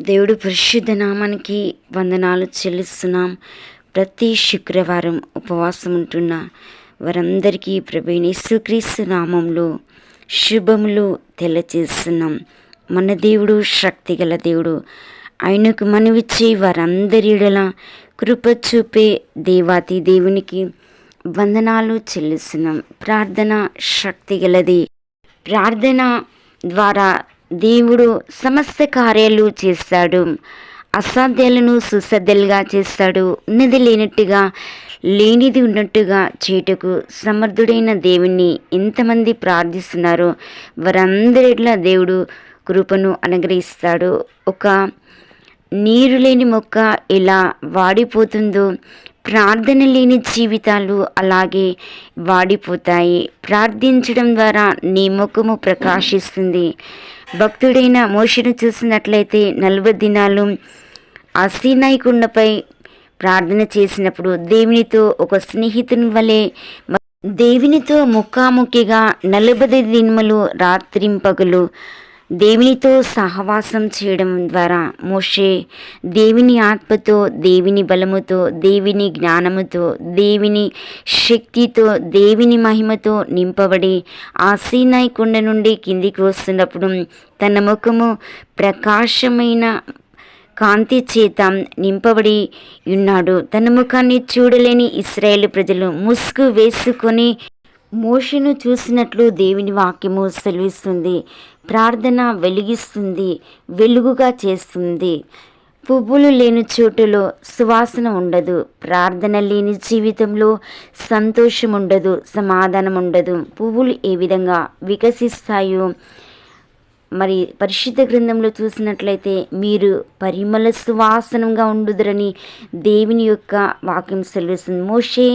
దేవుడు పరిశుద్ధ నామానికి వందనాలు చెల్లిస్తున్నాం. ప్రతి శుక్రవారం ఉపవాసం ఉంటున్న వారందరికీ ప్రభు నామంలో శుభములు తెలియజేస్తున్నాం. మన దేవుడు శక్తిగల దేవుడు ఆయనకు మనవిచ్చే వారందరిడలా కృప చూపే దేవాతి దేవునికి వందనాలు చెల్లిస్తున్నాం. ప్రార్థన శక్తిగలది. ప్రార్థన ద్వారా దేవుడు సమస్త కార్యాలు చేస్తాడు. అసాధ్యాలను సుసాధ్యాలుగా చేస్తాడు. ఉన్నది లేనట్టుగా లేనిది ఉన్నట్టుగా చేటుకు సమర్థుడైన దేవుణ్ణి ఎంతమంది ప్రార్థిస్తున్నారో వారందరిట్లా దేవుడు కృపను అనుగ్రహిస్తాడు. ఒక నీరు లేని మొక్క ఎలా వాడిపోతుందో ప్రార్థన లేని జీవితాలు అలాగే వాడిపోతాయి. ప్రార్థించడం ద్వారా నీ ముఖము ప్రకాశిస్తుంది. భక్తుడైన మోషను చూసినట్లయితే నలభై దినాలు ఆ సీనాయికుండపై ప్రార్థన చేసినప్పుడు దేవునితో ఒక స్నేహితుని వలె దేవునితో ముఖాముఖిగా నలభై దినములు రాత్రింపగలు దేవునితో సహవాసం చేయడం ద్వారా మోషే దేవుని ఆత్మతో దేవుని బలముతో దేవుని జ్ఞానముతో దేవుని శక్తితో దేవుని మహిమతో నింపబడి ఆ సీనాయి కొండ నుండి కిందికి వస్తున్నప్పుడు తన ముఖము ప్రకాశమైన కాంతి చేత నింపబడి ఉన్నాడు. తన ముఖాన్ని చూడలేని ఇస్రాయేల్ ప్రజలు ముసుగు వేసుకొని మోషను చూసినట్లు దేవుని వాక్యము సెలవిస్తుంది. ప్రార్థన వెలిగిస్తుంది వెలుగుగా చేస్తుంది. పువ్వులు లేని చోటులో సువాసన ఉండదు. ప్రార్థన లేని జీవితంలో సంతోషం ఉండదు సమాధానం ఉండదు పువ్వులు ఏ విధంగా వికసిస్తాయో మరి పరిశుద్ధ గ్రంథంలో చూసినట్లయితే మీరు పరిమళ సువాసనంగా ఉండుదరని దేవుని యొక్క వాక్యం సెలవుస్తుంది. మోషే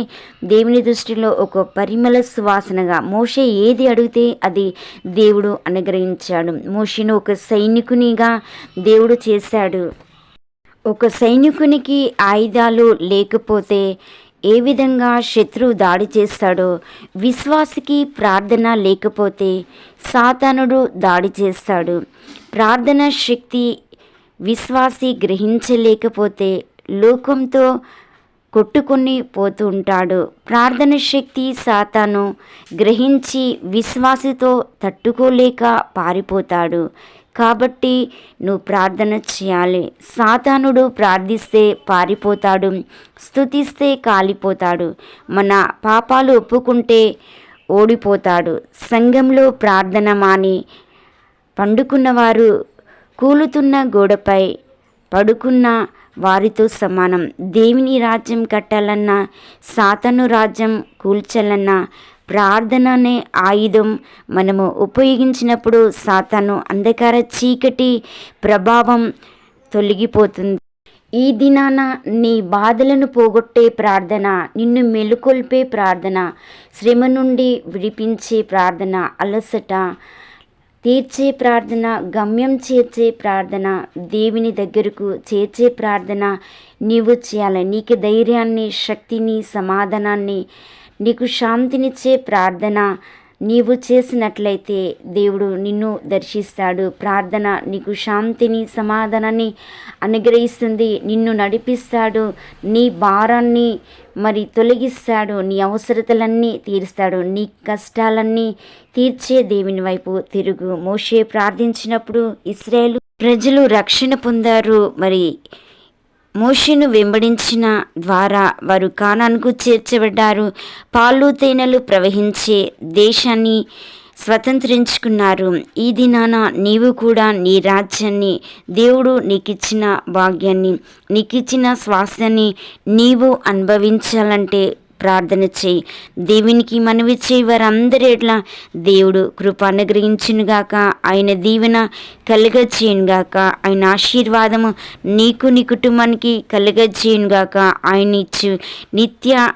దేవుని దృష్టిలో ఒక పరిమళ సువాసనగా మోషే ఏది అడిగితే అది దేవుడు అనుగ్రహించాడు. మోషేను ఒక సైనికునిగా దేవుడు చేశాడు. ఒక సైనికునికి ఆయుధాలు లేకపోతే ఏ విధంగా శత్రువు దాడి చేస్తాడో విశ్వాసికి ప్రార్థన లేకపోతే సాతానుడు దాడి చేస్తాడు. ప్రార్థన శక్తి విశ్వాసి గ్రహించలేకపోతే లోకంతో కొట్టుకొని పోతూ ఉంటాడు. ప్రార్థన శక్తి సాతాను గ్రహించి విశ్వాసితో తట్టుకోలేక పారిపోతాడు. కాబట్టి నువ్వు ప్రార్థన చేయాలి. సాతానుడు ప్రార్థిస్తే పారిపోతాడు స్థుతిస్తే కాలిపోతాడు. మన పాపాలు ఒప్పుకుంటే ఓడిపోతాడు. సంఘంలో ప్రార్థన మాని పండుకున్నవారు కూలుతున్న గోడపై పడుకున్న వారితో సమానం. దేవుని రాజ్యం కట్టాలన్నా సాతను రాజ్యం కూల్చాలన్నా ప్రార్థన అనే ఆయుధం. మనము ఉపయోగించినప్పుడు సాతాను అంధకార చీకటి ప్రభావం తొలగిపోతుంది. ఈ దినాన నీ బాధలను పోగొట్టే ప్రార్థన నిన్ను మెలుకొల్పే ప్రార్థన శ్రమ నుండి విడిపించే ప్రార్థన అలసట తీర్చే ప్రార్థన గమ్యం చేర్చే ప్రార్థన దేవుని దగ్గరకు చేర్చే ప్రార్థన నీవు చేయాలి. నీకు ధైర్యాన్ని శక్తిని సమాధానాన్ని నీకు శాంతినిచ్చే ప్రార్థన నీవు చేసినట్లయితే దేవుడు నిన్ను దర్శిస్తాడు. ప్రార్థన నీకు శాంతిని సమాధానాన్ని అనుగ్రహిస్తుంది. నిన్ను నడిపిస్తాడు. నీ భారాన్ని మరి తొలగిస్తాడు. నీ అవసరతలన్నీ తీరుస్తాడు. నీ కష్టాలన్నీ తీర్చే దేవుని వైపు తిరుగు. మోషే ప్రార్థించినప్పుడు ఇస్రాయేల్ ప్రజలు రక్షణ పొందారు. మరి మోషను వెంబడించిన ద్వారా వారు కానానికి చేర్చబడ్డారు. పాలు తేనెలు ప్రవహించే దేశాన్ని స్వతంత్రించుకున్నారు. ఈ దినాన నీవు కూడా నీ రాజ్యాన్ని దేవుడు నీకిచ్చిన భాగ్యాన్ని నీకిచ్చిన స్వాస్థ్యాన్ని నీవు అనుభవించాలంటే ప్రార్థన చేయి. దేవునికి మనవి చేయి వారందరి ఎట్లా దేవుడు కృప అనుగ్రహించునుగాక. ఆయన దీవెన కలుగచేయునుగాక ఆయన ఆశీర్వాదము నీకు నీ కుటుంబానికి కలుగచేయునుగాక ఆయన ఇచ్చు నిత్య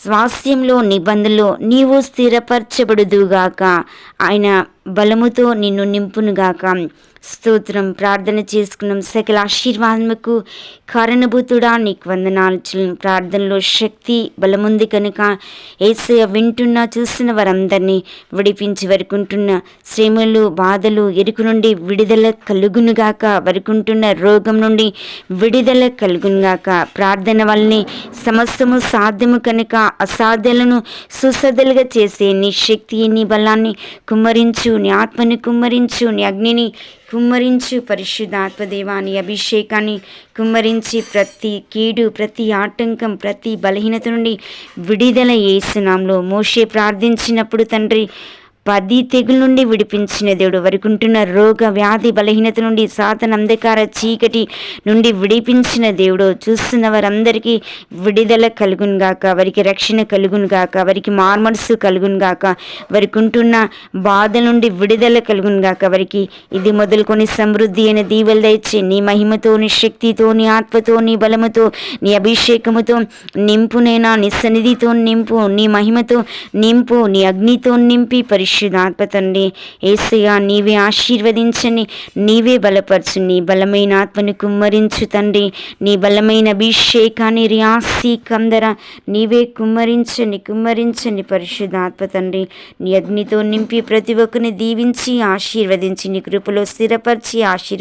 స్వాస్థ్యంలో నిబంధనలో నీవు స్థిరపరచబడుదుగాక ఆయన బలముతో నిన్ను నింపునుగాక స్తోత్రం ప్రార్థన చేసుకున్నాం. సకల ఆశీర్వాదముకు కారణభూతుడా నీకు వందనాలు చెల్లిన ప్రార్థనలో శక్తి బలముంది కనుక ఏసయ వింటున్న చూసిన వారందరినీ విడిపించి వరుకుంటున్న శ్రమలు బాధలు ఎరుకు నుండి విడుదల కలుగునుగాక వరుకుంటున్న రోగం నుండి విడుదల కలుగునుగాక ప్రార్థన వల్లనే సమస్తము సాధ్యము కనుక అసాధ్యాలను సుసదలుగా చేసే నీ శక్తి నీ బలాన్ని కుమ్మరించు. నీ ఆత్మని కుమ్మరించు నీ అగ్నిని కుమ్మరించు పరిశుద్ధాత్మదేవా నీ అభిషేకాన్ని కుమ్మరించి ప్రతి కీడు ప్రతి ఆటంకం ప్రతి బలహీనత నుండి విడుదల చేసినాంలో మోషే ప్రార్థించినప్పుడు తండ్రి పది తెగుల నుండి విడిపించిన దేవుడు వారికి రోగ వ్యాధి బలహీనత నుండి సాతన అంధకార చీకటి నుండి విడిపించిన దేవుడు. చూస్తున్న వారందరికీ విడుదల కలుగును గాక వారికి రక్షణ కలుగును గాక వారికి మార్మర్సు కలుగును గాక వారికి ఉంటున్న బాధ నుండి విడుదల కలుగును గాక వారికి ఇది మొదలుకొని సమృద్ధి అయిన దీవెలు దయచి నీ మహిమతో నీ శక్తితో నీ ఆత్మతో నీ బలముతో నీ అభిషేకముతో నింపునైనా నీ సన్నిధితో నింపు నీ మహిమతో నింపు నీ అగ్నితో నింపి పరిశుద్ధాత్మ తండ్రి ఏసయ్య నీవే ఆశీర్వదించని నీవే బలపరచు నీ బలమైన ఆత్మని కుమ్మరించు తండ్రి. నీ బలమైన అభిషేకాన్ని రియాసి కందర నీవే కుమ్మరించని కుమ్మరించని పరిశుద్ధాత్మ తండ్రి. నీ అగ్నితో నింపి ప్రతి ఒక్కరిని దీవించి ఆశీర్వదించి నీ కృపలో స్థిరపరిచి ఆశీర్వదించి